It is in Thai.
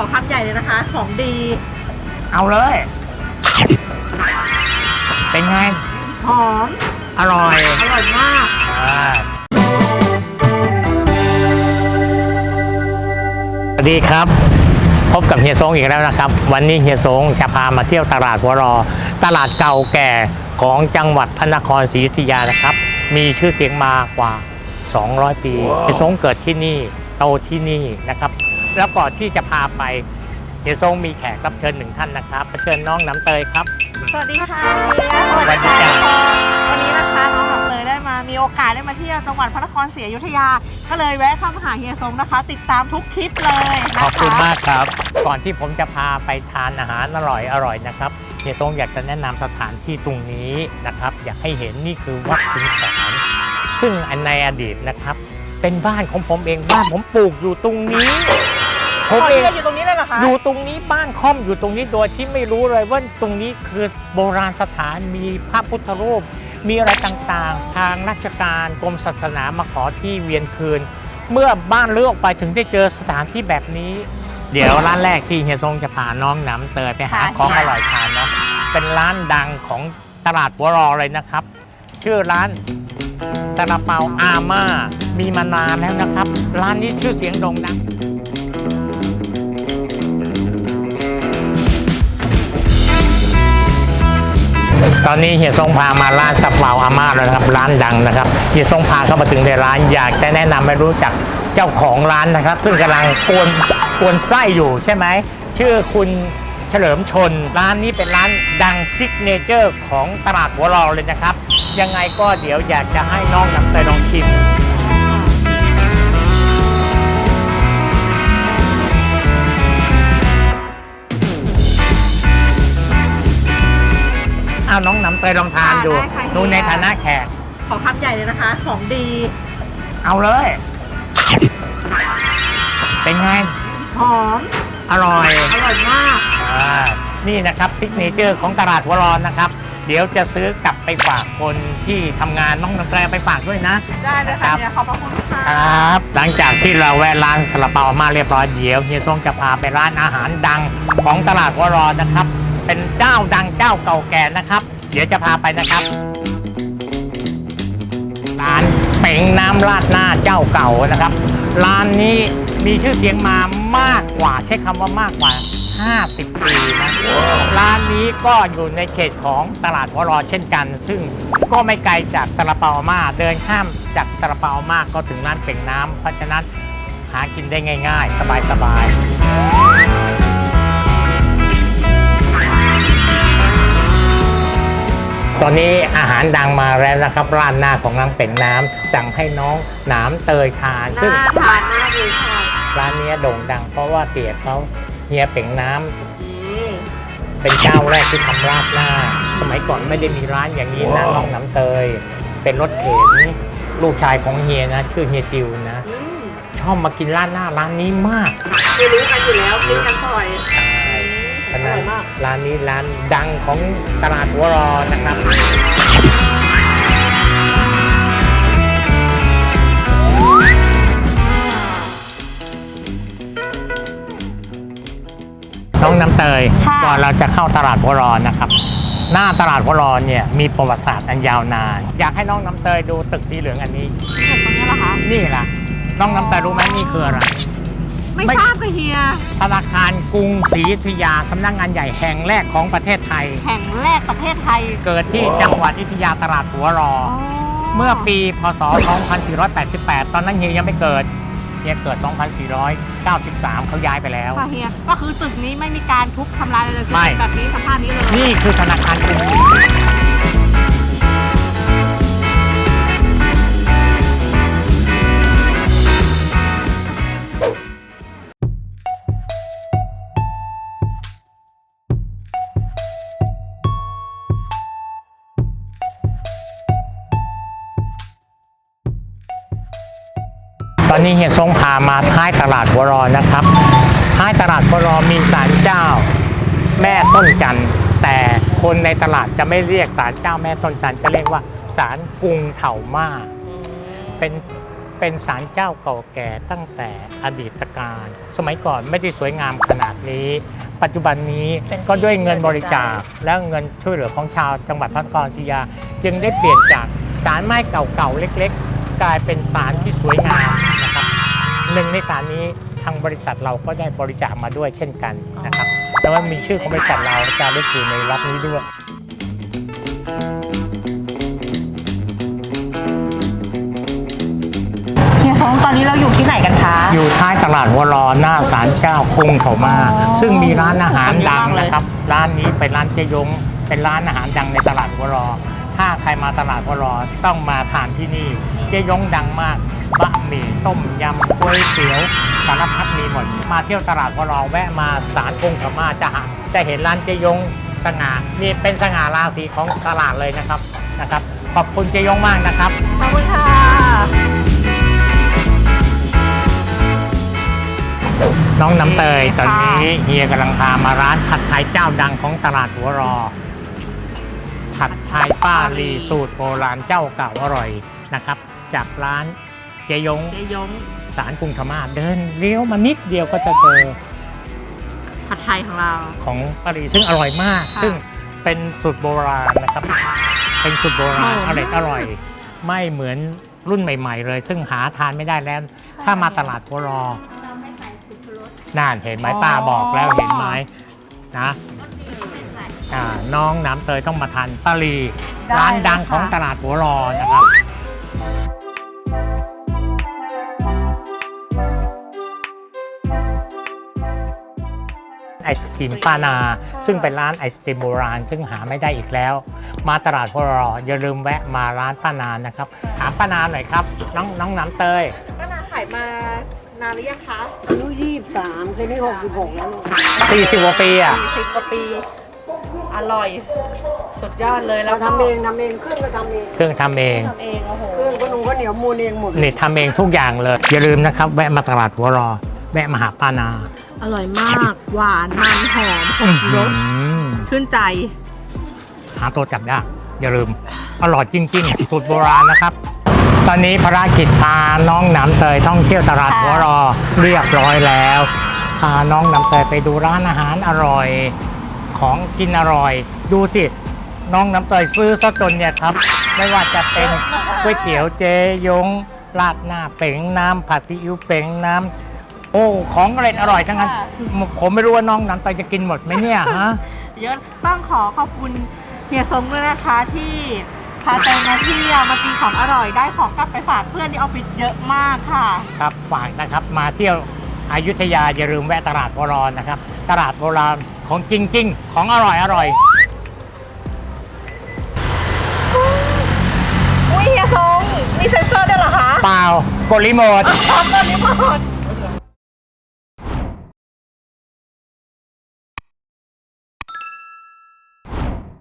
อคำใหญ่เลยนะคะ ของดี เอาเลย เป็นไง หอม อร่อยอร่อยมาก อ่าสวัสดีครับ พบกับเฮียซงอีกแล้วนะครับ วันนี้เฮียซงจะพามาเที่ยวตลาดหัวรอ ตลาดเก่าแก่ของจังหวัดพระนครศรีอยุธยานะครับ มีชื่อเสียงมากว่า 200 ปีเฮียซงเกิดที่นี่ โตที่นี่นะครับ แล้วก่อนที่จะพาไปเฮียซงมีแขกรับเชิญหนึ่งท่านนะครับเชิญน้องน้ำเตยครับ สวัสดีค่ะเฮียสวัสดีจ้ะวันนี้นะคะน้องหลับเลยได้มามีโอกาสได้มาเที่ยวจังหวัดพระนครศรีอยุธยา ก็เลยแวะเข้ามาหาเฮียซงนะคะ ติดตามทุกคลิปเลยนะคะขอบคุณมากครับ ก่อนที่ผมจะพาไปทานอาหารอร่อยอร่อยนะครับเฮียทรงอยากจะแนะนำสถานที่ตรงนี้นะครับ อยากให้เห็นนี่คือวัดขุนแสนซึ่งอันในอดีตนะครับ เป็นบ้านของผมเองบ้านผมปลูกอยู่ตรงนี้ ผอ๋มอเอเฮีงยอยู่ตรงนี้เลยเหรอคะ อยู่ตรงนี้บ้านค่อมอยู่ตรงนี้โดยที่ไม่รู้เลยว่าตรงนี้คือโบราณสถานมีพระพุทธรูป มีอะไรต่างๆ ทางราชการกรมศาสนามาขอที่เวียนคืน เมื่อบ้านเลือกไปถึงได้เจอสถานที่แบบนี้ เดี๋ยวร้านแรกที่เฮียทรงจะพาน้องหนำเตยไปหาของอร่อยทานเนาะเป็นร้านดังของตลาดหัวรอเลยนะครับ ชื่อร้านซาลาเปาอาม่ามีมานานแล้วนะครับ ร้านนี้ชื่อเสียงโด่งดัง ตอนนี้เฮียทรงพามาร้านสับเปาอาม่าแล้วนะครับร้านดังนะครับเฮียทรงพาเข้ามาถึงในร้านอยากจะแนะนำให้รู้จักเจ้าของร้านนะครับ ซึ่งกำลังกวนกวนไส้อยู่ใช่ไหมชื่อคุณเฉลิมชน ร้านนี้เป็นร้านดังซิกเนเจอร์ของตลาดหัวรอเลยนะครับ ยังไงก็เดี๋ยวอยากจะให้น้องนำไปลองชิม อ้าวน้องน้ำเตยลองทานดูได้ค่ะดูในเฮียฐานะแขก ขอคำใหญ่เลยนะคะ ของดี เอาเลย เป็นไง หอม อร่อย อร่อยมาก อ่านี่นะครับซิกเนเจอร์ของตลาดหัวรอนนะครับ เดี๋ยวจะซื้อกลับไปฝากคนที่ทำงานน้องน้ำเตยไปฝากด้วยนะ ได้เลยครัค่ะบเฮียขอบพระคุณค่ะครับ หลังจากที่เราแวะร้านซาลาเปามาเรียบร้อยเดี๋ยวเฮียทรงจะพาไปร้านอาหารดังของตลาดหัวรอนะครับ เป็นเจ้าดังเจ้าเก่าแก่นะครับ เดี๋ยวจะพาไปนะครับร้านเป๋งน้ำราดหน้าเจ้าเก่านะครับ ร้านนี้มีชื่อเสียงมามากกว่าใช้คำว่ามากกว่า 50 ปีนะร้านนี้ก็อยู่ในเขตของตลาดวรอเช่นกัน ซึ่งก็ไม่ไกลจากซาลาเปาอามาเดินข้ามจากซาลาเปามาก็ถึงร้านเป่งน้ำเพราะฉะนั้นหากินได้ง่าย ๆ สบายๆ ตอนนี้อาหารดังมาแล้วนะครับร้านหน้าของนางเป่งน้ำสั่งให้น้องหนามเตยทานซึ่งน่าทานมากเลยค่ะร้านนี้โด่งดัง เพราะว่าเตี๋ยเขาเฮียเป่งน้ำนี่เป็นเจ้าแรกที่ทำราดหน้า สมัยก่อนไม่ได้มีร้านอย่างนี้นะน้องน้ำเตย เป็นรถเข็นลูกชายของเฮียนะ ชื่อเฮียจิวนะอืมชอบมากินราดหน้าร้านนี้มากคือรู้กันอยู่แล้วกินกันบ่อยใช่ เพอราะฉะร่นั้อนยมากร้านนี้ร้านดังของตลาดหัวรอนะครับน้องน้ำเตยค่ะก่อนเราจะเข้าตลาดหัวรอนะครับ หน้าตลาดหัวรอเนี่ยมีประวัติศาสตร์อันยาวนาน อยากให้น้องน้ำเตยดูตึกสีเหลืองอันนี้เห็นตรงนี้เหรอคะนี่แหละน้องน้ำเตยรู้ไหมนี่คืออะไร ไม่ไม่ ทราบค่ะเฮีย ธนาคารกรุงศรีอยุธยาสำนักงานใหญ่แห่งแรกของประเทศไทย แห่งแรกประเทศไทยเกิดที่จังหวัดอยุธยาตลาดหัวรอ เมื่อปี พศ 2488 ตอนนั้นเฮียยังไม่เกิด เฮียเกิด 2493 เขาย้ายไปแล้ว ค่ะเฮีย ก็คือตึกนี้ไม่มีการทุบทำลายอะไรเลยคือไม่ เป็นแบบนี้สภาพนี้เลยนี่คือธนาคารกรุงศรี ตอนนี้เฮียทรงพามาท้ายตลาดวรอนะครับ ท้ายตลาดวรอมีศาลเจ้า แม่ต้นจันทร์แต่คนในตลาดจะไม่เรียกศาลเจ้าแม่ต้นจันทร์จะเรียกว่าศาลกรุงเถามาเป็นเป็นศาลเจ้าเก่าแก่ตั้งแต่อดีตการ สมัยก่อนไม่ได้สวยงามขนาดนี้ ปัจจุบันนี้นก็ด้วยเงินบริจาคและเงินช่วยเหลือของชาวจังหวัดพระนครศรีอยุธยา จึงได้เปลี่ยนจากศาลไม้เก่าๆเล็ก ๆ กลายเป็นศาลที่สวยงาม หนึ่งในศาลนี้ทางบริษัทเราก็ได้บริจาคมาด้วยเช่นกันนะครับ แต่ว่ามีชื่อของบริษัทเราจะได้อยู่ในรับนี้ด้วยเฮียซงตอนนี้เราอยู่ที่ไหนกันคะ อยู่ท้ายตลาดวรอหน้าศาลเจ้ากรุงเขามา อ๋อซึ่งมีร้านอาหารดังขอบคุณมากเลยนะครับ ร้านนี้เป็นร้านเจยง เป็นร้านอาหารดังในตลาดวรอ ถ้าใครมาตลาดวรอต้องมาทานที่นี่ เจยงดังมาก บะหมี่ต้มยำก๋วยเตี๋ยวสารพัดมีหมด มาเที่ยวตลาดวรอแวะมาศาลกรุงเขามาจะหาจะเห็นร้านเจยงสง่านี่เป็นสง่าราศีของตลาดเลยนะครับนะครับ ขอบคุณเจยงมากนะครับ ขอบคุณค่ะน้องน้ำเตยค่ะตอนนี้เฮียกำลังพามาร้านผัดไทยเจ้าดังของตลาดหัวรอ ผัดไทยป้าลีสูตรโบราณเจ้าเก่าอร่อยนะครับ จากร้านเจยงเจยงสารกรุงธรรมาสเดินเลี้ยวมานิดเดียวก็จะเจอผัดไทยของเรา ของป้าลีซึ่งอร่อยมาก ค่ะซึ่งเป็นสูตรโบราณนะครับ เป็นสูตรโบราณหอมอร่อยอร่อย ไม่เหมือนรุ่นใหม่ ๆ เลย ซึ่งหาทานไม่ได้แล้ว ถ้ามาตลาดหัวรอน่านเห็นไหมป้าบอกแล้วเห็นไหมนะอ่าน้องน้ำเตยต้องมาทานปาลีได้ร้านดังนะคะของตลาดหัวรอนะครับ ศครีมป้านา ซึ่งเป็นร้านไอศครีมโบราณ ซึ่งหาไม่ได้อีกแล้ว มาตลาดหัวรออย่าลืมแวะมาร้านป้านานะครับ ถามป้านาหน่อยครับ น้องน้องน้ำเตย ป้านาขายมานานหรือยังคะอายุยี่สิบสามทีนี้หกสิบหกแล้วลูก40กว่าปีอะสี่สิบกว่าปี อร่อย สุดยอดเลยแล้เราวก็ทำเองทำเองเครื่องก็ทำเองเครื่องทำเอง ทำเองโอ้โห เครื่องก็นุ่งก็เหนียวมูนเองหมด นี่ทำเองทุกอย่างเลย อย่าลืมนะครับ แวะมาตลาดหัวรอ แวะมาหาป้านา อร่อยมาก หวานมันหอมครบรสอืมชื่นใจ หาตัวจับได้อย่าลืม อร่อยจริงๆสูตรโบราณนะครับ ตอนนี้ภารกิจพาน้องน้ำเตยท่องเที่ยวตลาดหัวรอเรียบร้อยแล้วพาน้องน้ำเตยไปดูร้านอาหารอร่อยของกินอร่อย ดูสิ น้องน้ำเตยซื้อซะจนเนี่ยครับ ไม่ว่าจะเป็นก๋วยเตี๋ยวเจยงราดหน้าเป๋งน้ำผัดซีอิ๊วเป๋งน้ำ โอ้ของอร่อยอร่อยทั้งนั้นค่ะ ผมไม่รู้ว่าน้องน้ำเตยจะกินหมดไหมเนี่ยฮะเยอะต้องขอขอบคุณเฮียซงด้วยนะคะที่พาเตยมาเที่ยวมากินของอร่อยได้ของกลับไปฝากเพื่อนที่ออฟฟิศเยอะมากค่ะ ครับฝากนะครับมาเที่ยวอยุธยาอย่าลืมแวะตลาดโบราณนะครับ ตลาดโบราณของจริง ๆ ของอร่อยอร่อย อุ้ยเฮียซงมีเซ็นเซอร์ด้วยเหรอคะเปล่ากดรีโมทอ๋อตอนนี้หมด